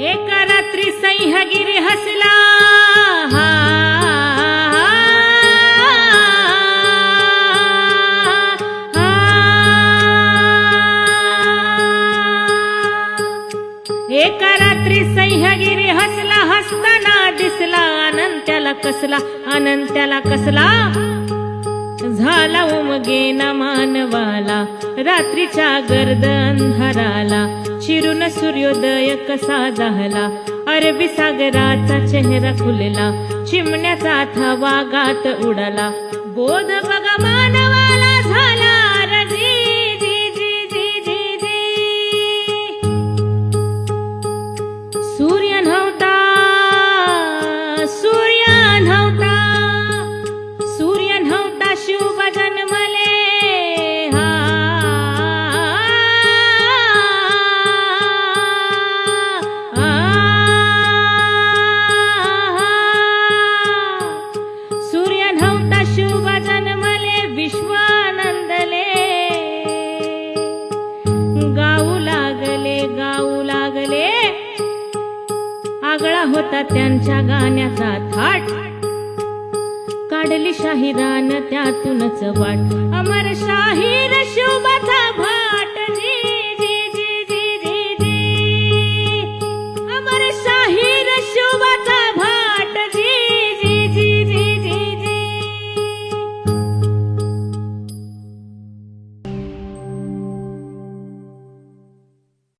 एका रात्री सह्यागिरी हसला. हा. एका रात्री सह्यागिरी हसला हसताना दिसला आनंद त्याला कसला आनंद त्याला कसला. झाला उमगेना मानवाला. रात्रीच्या गर्द अंधाराला चिरून सूर्योदय कसा झाला? अरबी सागराचा चेहरा खुलला चिमण्याचा थवा गात उडाला. बोध बघा आगळा होता त्यांच्या गाण्याचा थाट. काढली शाहिरान त्यातूनच वाट. अमर शाहीर शोभाचा भाट